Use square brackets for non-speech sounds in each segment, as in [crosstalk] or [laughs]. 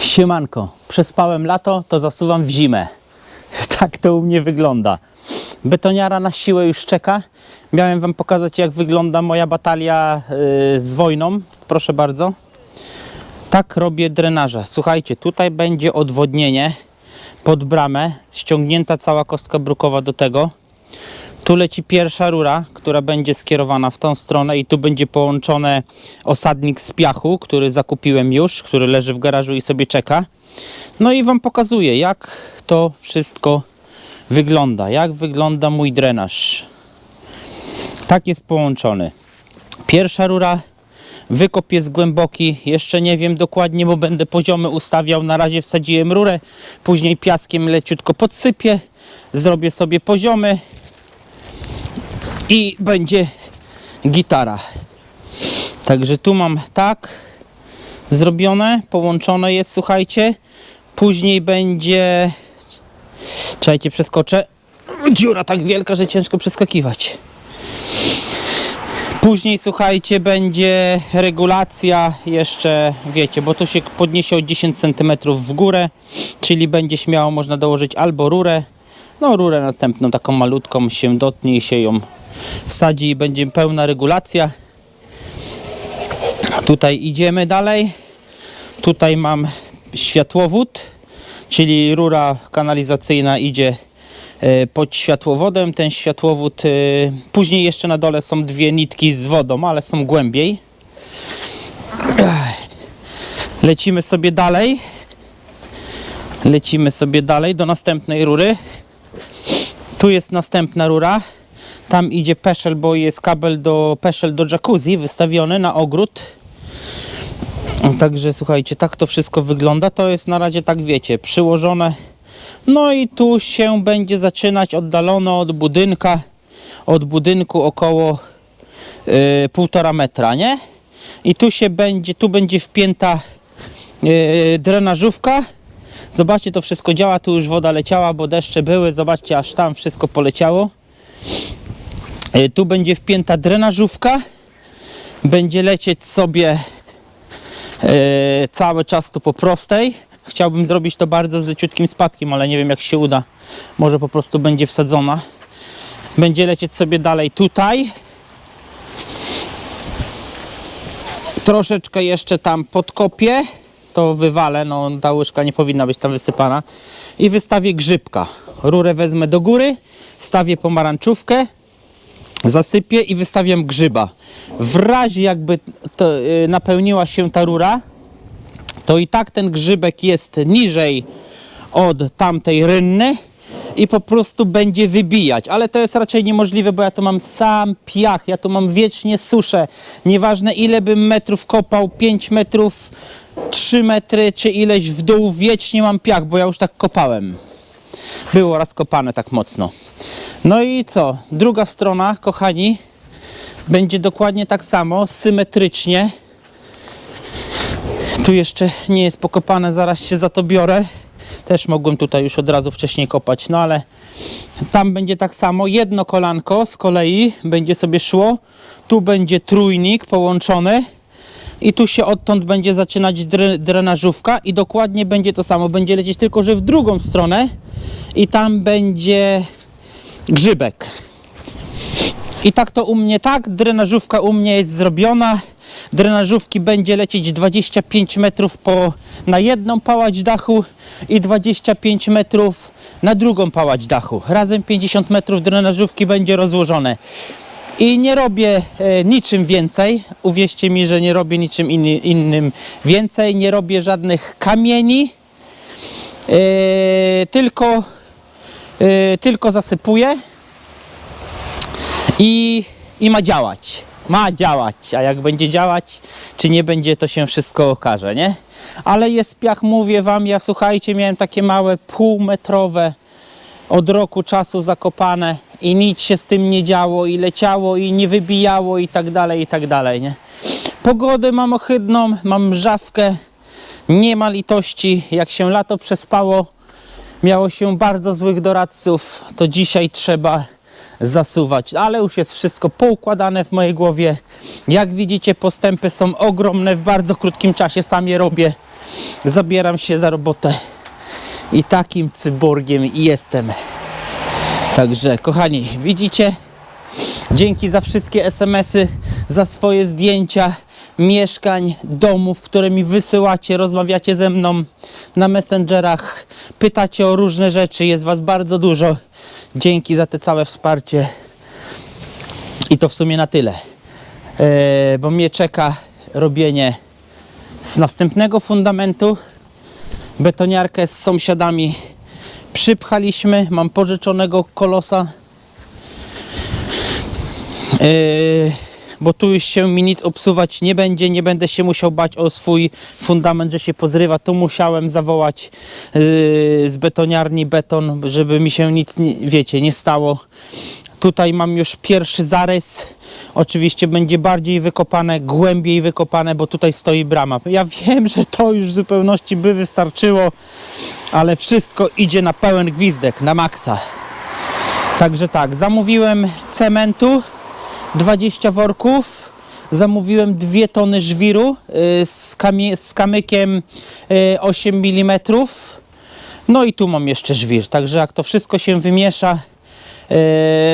Siemanko, przespałem lato, to zasuwam w zimę. [laughs] Tak to u mnie wygląda. Betoniara na siłę już czeka. Miałem wam pokazać jak wygląda moja batalia yy, z wojną. Proszę bardzo. Tak robię drenaże. Słuchajcie, tutaj będzie odwodnienie pod bramę, ściągnięta cała kostka brukowa do tego. Tu leci pierwsza rura, która będzie skierowana w tą stronę i tu będzie połączony osadnik z piachu, który zakupiłem już, który leży w garażu i sobie czeka. No i Wam pokazuję, jak to wszystko wygląda, jak wygląda mój drenaż. Tak jest połączony. Pierwsza rura, wykop jest głęboki, jeszcze nie wiem dokładnie, bo będę poziomy ustawiał. Na razie wsadziłem rurę, później piaskiem leciutko podsypię, zrobię sobie poziomy i będzie gitara. Także tu mam tak zrobione, połączone jest, słuchajcie. Później będzie. Czekajcie, przeskoczę. Dziura tak wielka, że ciężko przeskakiwać. Później, słuchajcie, będzie regulacja jeszcze, wiecie, bo to się podniesie o 10 cm w górę, czyli będzie śmiało można dołożyć albo rurę, no rurę następną, taką malutką się dotnie i się ją wsadzi i będzie pełna regulacja. Tutaj idziemy dalej. Tutaj mam światłowód, czyli rura kanalizacyjna idzie e, pod światłowodem. Ten światłowód, e, później jeszcze na dole są dwie nitki z wodą, ale są głębiej. Lecimy sobie dalej. Lecimy sobie dalej do następnej rury. Tu jest następna rura. Tam idzie peszel, bo jest kabel do peszel do jacuzzi wystawiony na ogród. Także słuchajcie, tak to wszystko wygląda. To jest na razie tak wiecie, przyłożone. No i tu się będzie zaczynać oddalono od budynka, od budynku około yy, półtora metra, nie? I tu się będzie, tu będzie wpięta yy, drenażówka. Zobaczcie, to wszystko działa. Tu już woda leciała, bo deszcze były. Zobaczcie, aż tam wszystko poleciało. E, Tu będzie wpięta drenażówka. Będzie lecieć sobie e, cały czas tu po prostej. Chciałbym zrobić to bardzo z leciutkim spadkiem, ale nie wiem jak się uda. Może po prostu będzie wsadzona. Będzie lecieć sobie dalej tutaj. Troszeczkę jeszcze tam podkopię. To wywalę, no ta łyżka nie powinna być tam wysypana. I wystawię grzybka. Rurę wezmę do góry, stawię pomarańczówkę, zasypię i wystawiam grzyba. W razie jakby to, y, napełniła się ta rura, to i tak ten grzybek jest niżej od tamtej rynny i po prostu będzie wybijać, ale to jest raczej niemożliwe, bo ja tu mam sam piach, ja tu mam wiecznie suszę. Nieważne ile bym metrów kopał, 5 metrów, 3 metry czy ileś w dół, wiecznie mam piach, bo ja już tak kopałem. Było raz kopane tak mocno. No i co? Druga strona, kochani, będzie dokładnie tak samo, symetrycznie. Tu jeszcze nie jest pokopane, zaraz się za to biorę. Też mogłem tutaj już od razu wcześniej kopać, no ale tam będzie tak samo. Jedno kolanko z kolei będzie sobie szło. Tu będzie trójnik połączony. I tu się odtąd będzie zaczynać dre, drenażówka i dokładnie będzie to samo. Będzie lecieć tylko, że w drugą stronę i tam będzie grzybek. I tak to u mnie tak, drenażówka u mnie jest zrobiona. Drenażówki będzie lecieć 25 metrów po, na jedną pałać dachu i 25 metrów na drugą pałać dachu. Razem 50 metrów drenażówki będzie rozłożone. I nie robię e, niczym więcej. Uwierzcie mi, że nie robię niczym inny, innym więcej. Nie robię żadnych kamieni. E, tylko, e, tylko zasypuję i, i ma działać. Ma działać, a jak będzie działać, czy nie będzie, to się wszystko okaże, nie? Ale jest piach, mówię wam, ja słuchajcie, miałem takie małe półmetrowe od roku czasu zakopane i nic się z tym nie działo i leciało i nie wybijało i tak dalej, i tak dalej, nie? Pogodę mam ohydną, mam mrzawkę, nie ma litości, jak się lato przespało, miało się bardzo złych doradców, to dzisiaj trzeba zasuwać. Ale już jest wszystko poukładane w mojej głowie. Jak widzicie, postępy są ogromne. W bardzo krótkim czasie sam je robię. Zabieram się za robotę. I takim cyborgiem jestem. Także, kochani, widzicie? Dzięki za wszystkie SMS-y, za swoje zdjęcia mieszkań, domów, które mi wysyłacie, rozmawiacie ze mną na messengerach, pytacie o różne rzeczy, jest Was bardzo dużo. Dzięki za te całe wsparcie. I to w sumie na tyle, e, bo mnie czeka robienie z następnego fundamentu. Betoniarkę z sąsiadami przypchaliśmy. Mam pożyczonego kolosa Yy, bo tu już się mi nic obsuwać nie będzie, nie będę się musiał bać o swój fundament, że się pozrywa. Tu musiałem zawołać yy, z betoniarni beton, żeby mi się nic, nie, wiecie, nie stało. Tutaj mam już pierwszy zarys. Oczywiście będzie bardziej wykopane, głębiej wykopane, bo tutaj stoi brama. Ja wiem, że to już w zupełności by wystarczyło, ale wszystko idzie na pełen gwizdek, na maksa. Także tak, zamówiłem cementu 20 worków. Zamówiłem 2 tony żwiru y, z, kamie- z kamykiem y, 8 mm. No i tu mam jeszcze żwir. Także jak to wszystko się wymiesza, y,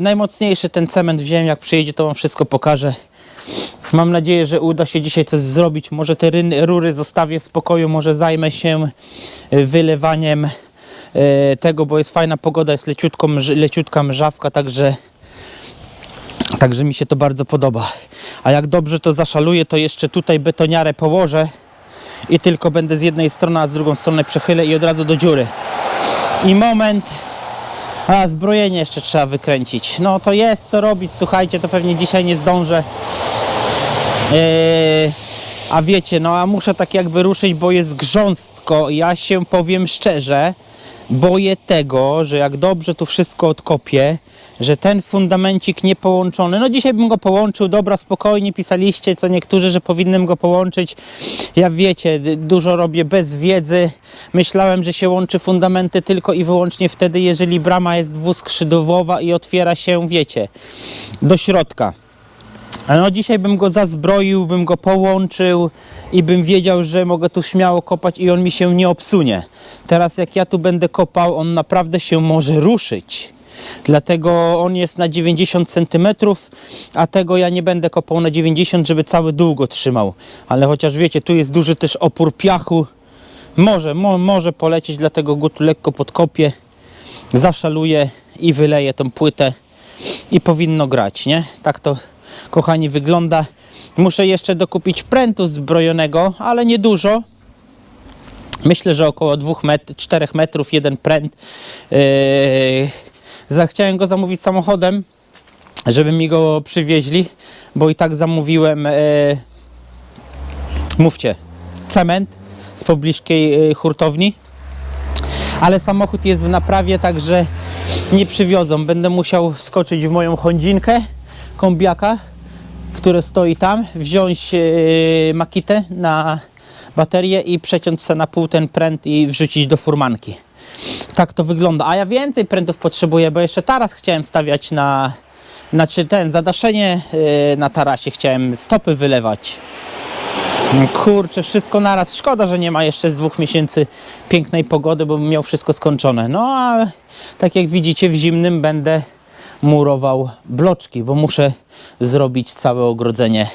najmocniejszy ten cement wziąłem. Jak przyjedzie, to wam wszystko pokażę. Mam nadzieję, że uda się dzisiaj coś zrobić. Może te rury zostawię w spokoju, może zajmę się y, wylewaniem y, tego, bo jest fajna pogoda, jest leciutko, leciutka mrzawka, także Także mi się to bardzo podoba. A jak dobrze to zaszaluję, to jeszcze tutaj betoniarę położę i tylko będę z jednej strony, a z drugą stronę przechylę i od razu do dziury. I moment. A, zbrojenie jeszcze trzeba wykręcić. No to jest co robić, słuchajcie, to pewnie dzisiaj nie zdążę. Eee, a wiecie, no a muszę tak jakby ruszyć, bo jest grząstko. Ja się powiem szczerze, boję tego, że jak dobrze tu wszystko odkopię, że ten fundamencik nie połączony, no dzisiaj bym go połączył, dobra, spokojnie pisaliście, co niektórzy, że powinienem go połączyć. Ja wiecie, dużo robię bez wiedzy. Myślałem, że się łączy fundamenty tylko i wyłącznie wtedy, jeżeli brama jest dwuskrzydłowa i otwiera się, wiecie, do środka. No dzisiaj bym go zazbroił, bym go połączył i bym wiedział, że mogę tu śmiało kopać i on mi się nie obsunie. Teraz jak ja tu będę kopał, on naprawdę się może ruszyć. Dlatego on jest na 90 cm, a tego ja nie będę kopał na 90, żeby cały dół go trzymał. Ale chociaż wiecie, tu jest duży też opór piachu. Może, mo, może polecieć, dlatego go tu lekko podkopię, zaszaluję i wyleję tą płytę i powinno grać, nie? Tak to, kochani, wygląda. Muszę jeszcze dokupić prętu zbrojonego, ale nie dużo. Myślę, że około 2 met 4 metrów jeden pręt. Yy, zachciałem go zamówić samochodem, żeby mi go przywieźli, bo i tak zamówiłem, yy, mówcie, cement z pobliskiej yy, hurtowni ale samochód jest w naprawie, także nie przywiozą. Będę musiał skoczyć w moją Hondzinkę, kombiaka, które stoi tam, wziąć e, makitę na baterię i przeciąć se na pół ten pręt i wrzucić do furmanki. Tak to wygląda. A ja więcej prętów potrzebuję, bo jeszcze taras chciałem stawiać na, znaczy ten, zadaszenie e, na tarasie chciałem stopy wylewać. Kurczę, wszystko naraz. Szkoda, że nie ma jeszcze z dwóch miesięcy pięknej pogody, bo bym miał wszystko skończone. No a tak jak widzicie, w zimnym będę murował bloczki, bo muszę zrobić całe ogrodzenie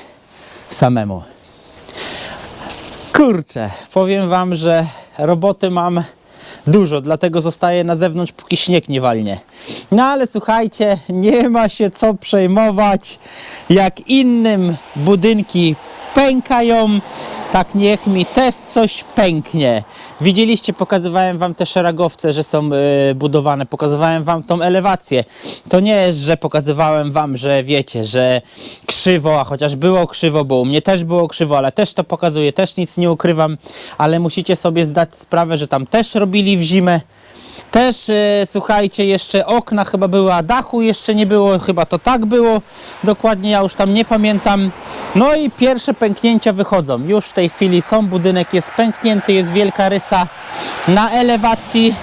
samemu. Kurczę, powiem Wam, że roboty mam dużo, dlatego zostaję na zewnątrz, póki śnieg nie walnie. No ale słuchajcie, nie ma się co przejmować. Jak innym budynki pękają, tak niech mi też coś pęknie. Widzieliście, pokazywałem Wam te szeregowce, że są y, budowane, pokazywałem Wam tą elewację. To nie jest, że pokazywałem Wam, że wiecie, że krzywo, a chociaż było krzywo, bo u mnie też było krzywo, ale też to pokazuję, też nic nie ukrywam, ale musicie sobie zdać sprawę, że tam też robili w zimę. Też e, słuchajcie, jeszcze okna chyba były, a dachu jeszcze nie było, chyba to tak było. Dokładnie ja już tam nie pamiętam. No i pierwsze pęknięcia wychodzą. Już w tej chwili są, budynek jest pęknięty, jest wielka rysa na elewacji.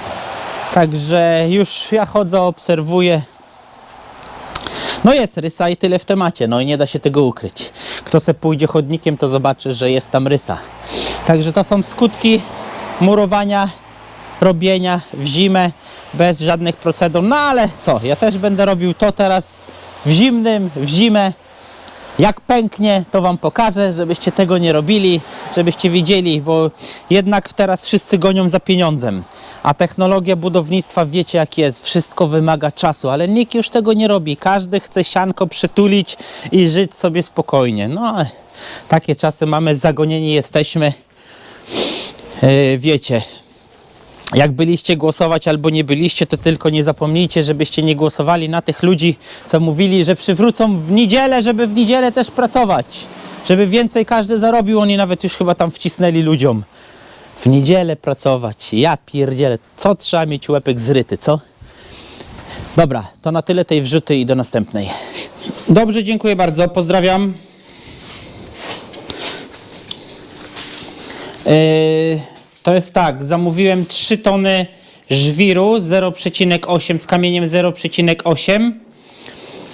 Także już ja chodzę, obserwuję. No jest rysa i tyle w temacie, no i nie da się tego ukryć. Kto se pójdzie chodnikiem, to zobaczy, że jest tam rysa. Także to są skutki murowania, robienia w zimę bez żadnych procedur. No ale co, ja też będę robił to teraz w zimnym, w zimę. Jak pęknie, to Wam pokażę, żebyście tego nie robili, żebyście widzieli, bo jednak teraz wszyscy gonią za pieniądzem. A technologia budownictwa, wiecie jak jest, wszystko wymaga czasu, ale nikt już tego nie robi. Każdy chce sianko przytulić i żyć sobie spokojnie. No, takie czasy mamy, zagonieni jesteśmy. Yy, wiecie, jak byliście głosować albo nie byliście, to tylko nie zapomnijcie, żebyście nie głosowali na tych ludzi, co mówili, że przywrócą w niedzielę, żeby w niedzielę też pracować. Żeby więcej każdy zarobił. Oni nawet już chyba tam wcisnęli ludziom. W niedzielę pracować. Ja pierdzielę. Co trzeba mieć łepek zryty, co? Dobra, to na tyle tej wrzuty i do następnej. Dobrze, dziękuję bardzo. Pozdrawiam. Yy, to jest tak, zamówiłem 3 tony żwiru 0,8 z kamieniem 0,8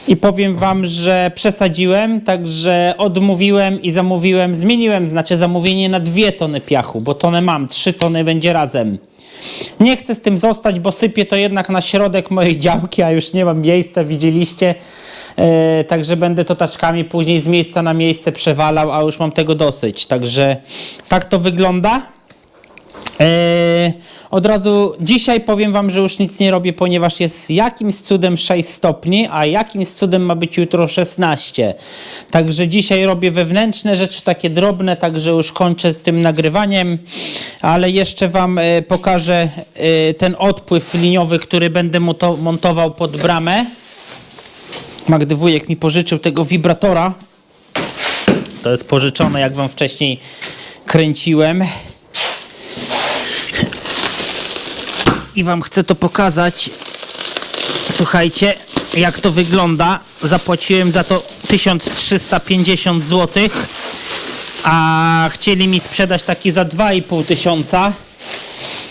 i powiem wam, że przesadziłem, także odmówiłem i zamówiłem, zmieniłem znaczy zamówienie na 2 tony piachu, bo tonę mam, 3 tony będzie razem. Nie chcę z tym zostać, bo sypię to jednak na środek mojej [laughs] działki, a już nie mam miejsca, widzieliście. E, także będę to taczkami później z miejsca na miejsce przewalał, a już mam tego dosyć. Także tak to wygląda. Eee, od razu dzisiaj powiem Wam, że już nic nie robię, ponieważ jest jakimś cudem 6 stopni, a jakimś cudem ma być jutro 16. Także dzisiaj robię wewnętrzne rzeczy, takie drobne, także już kończę z tym nagrywaniem, ale jeszcze Wam e, pokażę e, ten odpływ liniowy, który będę monto- montował pod bramę. Magdy wujek mi pożyczył tego wibratora. To jest pożyczone, jak Wam wcześniej kręciłem. I wam chcę to pokazać. Słuchajcie, jak to wygląda. Zapłaciłem za to 1350 zł, a chcieli mi sprzedać taki za 2,5 tysiąca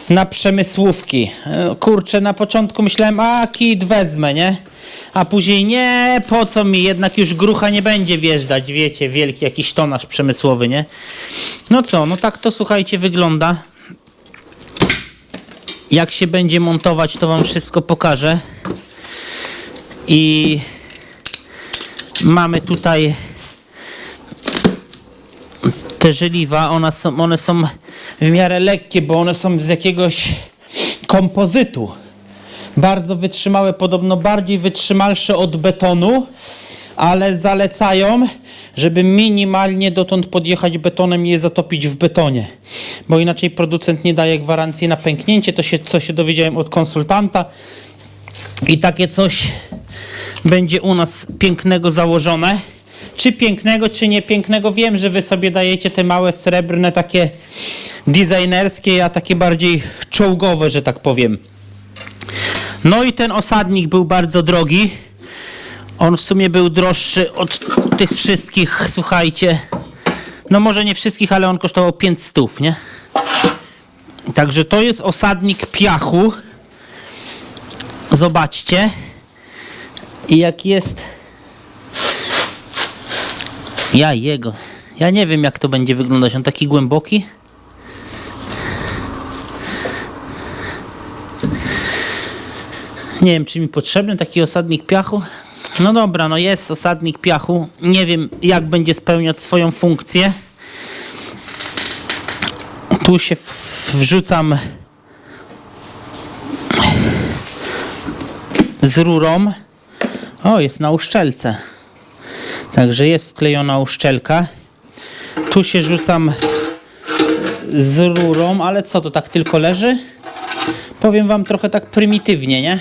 na przemysłówki. E, Kurczę, na początku myślałem, a kit wezmę, nie? A później nie, po co mi, jednak już grucha nie będzie wjeżdżać, wiecie, wielki jakiś tonaż przemysłowy, nie? No co, no tak to słuchajcie wygląda. Jak się będzie montować, to Wam wszystko pokażę. I mamy tutaj te żeliwa. One są, one są w miarę lekkie, bo one są z jakiegoś kompozytu. Bardzo wytrzymałe, podobno bardziej wytrzymalsze od betonu, ale zalecają, żeby minimalnie dotąd podjechać betonem i je zatopić w betonie. Bo inaczej producent nie daje gwarancji na pęknięcie. To się, co się dowiedziałem od konsultanta. I takie coś będzie u nas pięknego założone. Czy pięknego, czy niepięknego, wiem, że wy sobie dajecie te małe srebrne, takie designerskie, a takie bardziej czołgowe, że tak powiem. No i ten osadnik był bardzo drogi. On w sumie był droższy od tych wszystkich, słuchajcie. No może nie wszystkich, ale on kosztował 5 stów, nie? Także to jest osadnik piachu. Zobaczcie. I jak jest... Ja jego. Ja nie wiem jak to będzie wyglądać. On taki głęboki. Nie wiem, czy mi potrzebny taki osadnik piachu. No dobra, no jest osadnik piachu. Nie wiem, jak będzie spełniać swoją funkcję. Tu się wrzucam z rurą. O, jest na uszczelce. Także jest wklejona uszczelka. Tu się rzucam z rurą, ale co to tak tylko leży? Powiem wam trochę tak prymitywnie, nie?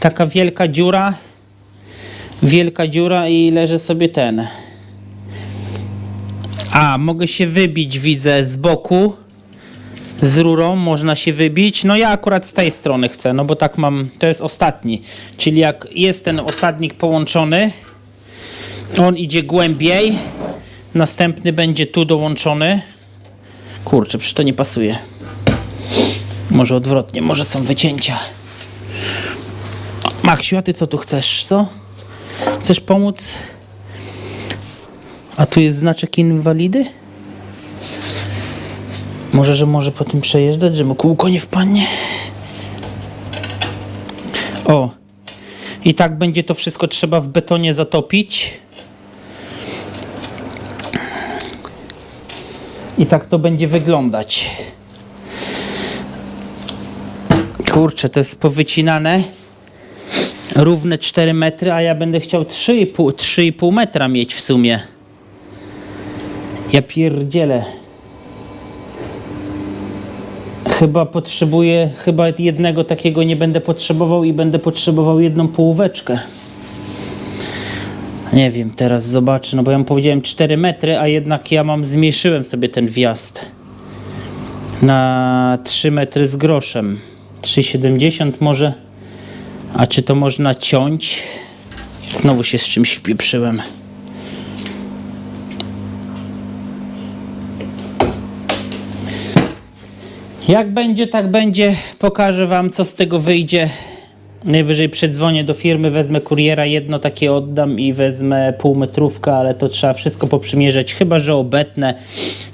Taka wielka dziura. Wielka dziura i leży sobie ten. A, mogę się wybić, widzę, z boku. Z rurą można się wybić. No ja akurat z tej strony chcę, no bo tak mam, to jest ostatni. Czyli jak jest ten osadnik połączony, on idzie głębiej. Następny będzie tu dołączony. Kurczę, przecież to nie pasuje. Może odwrotnie, może są wycięcia. Maksiu, a ty co tu chcesz, co? Chcesz pomóc? A tu jest znaczek inwalidy? Może, że może po tym przejeżdżać, że mu kółko nie wpadnie? O. I tak będzie to wszystko trzeba w betonie zatopić. I tak to będzie wyglądać. Kurczę, to jest powycinane. Równe 4 metry, a ja będę chciał 3,5 3,5 metra mieć w sumie. Ja pierdzielę. Chyba potrzebuję, chyba jednego takiego nie będę potrzebował i będę potrzebował jedną połóweczkę. Nie wiem, teraz zobaczę, no bo ja mu powiedziałem 4 metry, a jednak ja mam, zmniejszyłem sobie ten wjazd na 3 metry z groszem. 3,70 może. A czy to można ciąć? Znowu się z czymś wpieprzyłem. Jak będzie, tak będzie. Pokażę Wam, co z tego wyjdzie. Najwyżej przedzwonię do firmy, wezmę kuriera, jedno takie oddam i wezmę półmetrówkę, ale to trzeba wszystko poprzymierzać. Chyba, że obetnę,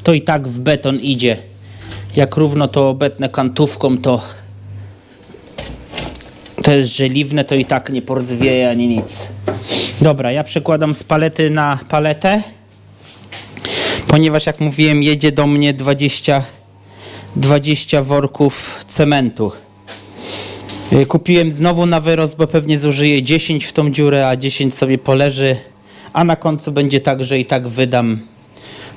to i tak w beton idzie. Jak równo to obetnę kantówką, to to jest żeliwne, to i tak nie pordzwieje ani nic. Dobra, ja przekładam z palety na paletę, ponieważ jak mówiłem, jedzie do mnie 20, 20 worków cementu. Y, Kupiłem znowu na wyrost, bo pewnie zużyję 10 w tą dziurę, a 10 sobie poleży, a na końcu będzie tak, że i tak wydam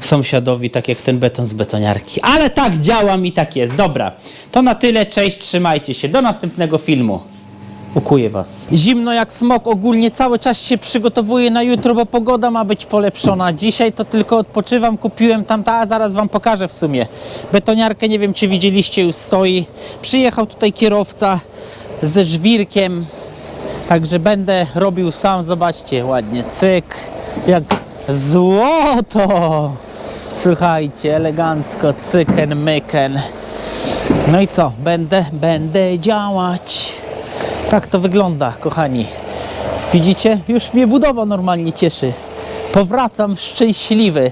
sąsiadowi, tak jak ten beton z betoniarki. Ale tak działam i tak jest. Dobra, to na tyle. Cześć, trzymajcie się. Do następnego filmu. Ukuję was. Zimno jak smok, ogólnie cały czas się przygotowuję na jutro, bo pogoda ma być polepszona. Dzisiaj to tylko odpoczywam, kupiłem tam, a zaraz wam pokażę w sumie. Betoniarkę, nie wiem czy widzieliście, już stoi. Przyjechał tutaj kierowca ze żwirkiem, także będę robił sam, zobaczcie, ładnie, cyk, jak złoto. Słuchajcie, elegancko, cyken, myken. No i co? Będę, będę działać. Tak to wygląda, kochani. Widzicie? Już mnie budowa normalnie cieszy. Powracam szczęśliwy.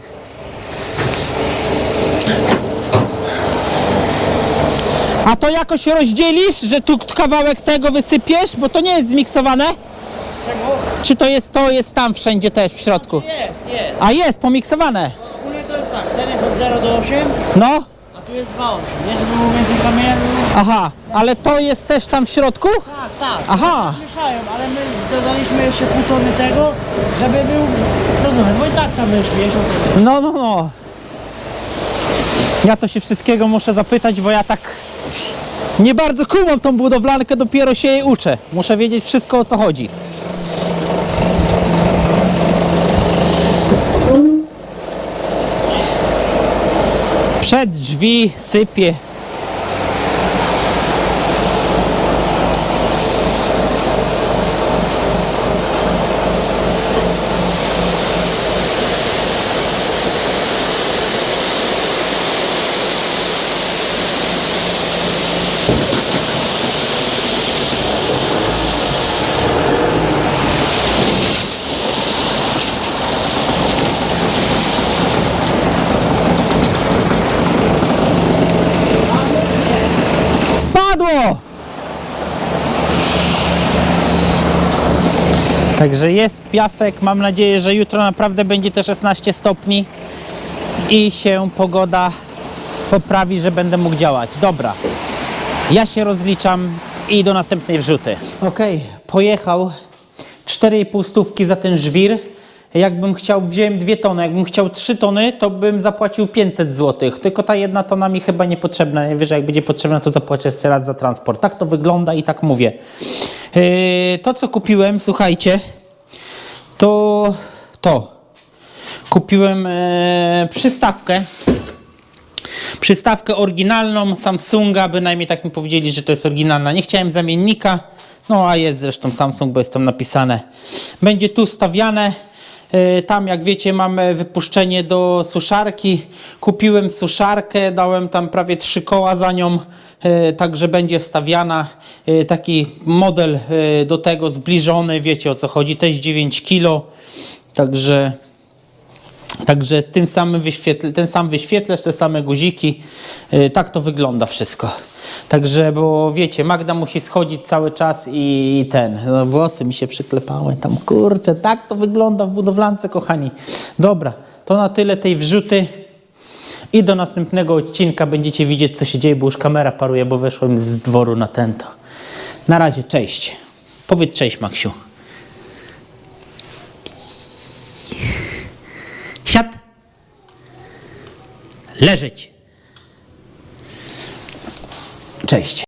A to jakoś rozdzielisz, że tu kawałek tego wysypiesz, bo to nie jest zmiksowane? Czemu? Czy to jest to, jest tam wszędzie też w środku? Jest, jest. A jest, pomiksowane. Ogólnie to jest tak, ten jest od 0 do 8, No, a tu jest 2,8. Nie, żeby było więcej kamienia. Aha, ale to jest też tam w środku? Tak, tak. Aha. Mieszają, ale my dodaliśmy jeszcze pół tony tego, żeby był, rozumiesz, bo i tak tam już miesiąc. No, no, no. Ja to się wszystkiego muszę zapytać, bo ja tak nie bardzo kumam tą budowlankę, dopiero się jej uczę. Muszę wiedzieć wszystko o co chodzi. Przed drzwi sypie. Także jest piasek. Mam nadzieję, że jutro naprawdę będzie te 16 stopni i się pogoda poprawi, że będę mógł działać. Dobra. Ja się rozliczam i do następnej wrzuty. Ok, pojechał 4,5 stówki za ten żwir. Jakbym chciał, wziąłem dwie tony, jakbym chciał 3 tony, to bym zapłacił 500 zł. Tylko ta jedna tona mi chyba niepotrzebna. Najwyżej jak będzie potrzebna, to zapłacę jeszcze raz za transport. Tak to wygląda i tak mówię. Yy, to co kupiłem, słuchajcie, to to. Kupiłem e, przystawkę przystawkę oryginalną Samsunga, bynajmniej tak mi powiedzieli, że to jest oryginalna. Nie chciałem zamiennika, no a jest zresztą Samsung, bo jest tam napisane. Będzie tu stawiane. E, Tam, jak wiecie, mamy wypuszczenie do suszarki. Kupiłem suszarkę, dałem tam prawie trzy koła za nią, e, także będzie stawiana. E, Taki model e, do tego zbliżony, wiecie o co chodzi, też 9 kg. Także Także tym samym wyświetl, ten sam wyświetlacz, te same guziki, yy, tak to wygląda wszystko. Także, bo wiecie, Magda musi schodzić cały czas i ten, no, włosy mi się przyklepały tam, kurczę, tak to wygląda w budowlance, kochani. Dobra, to na tyle tej wrzuty i do następnego odcinka będziecie widzieć, co się dzieje, bo już kamera paruje, bo weszłem z dworu na tento. Na razie, cześć. Powiedz cześć, Maksiu. Leżeć. Cześć.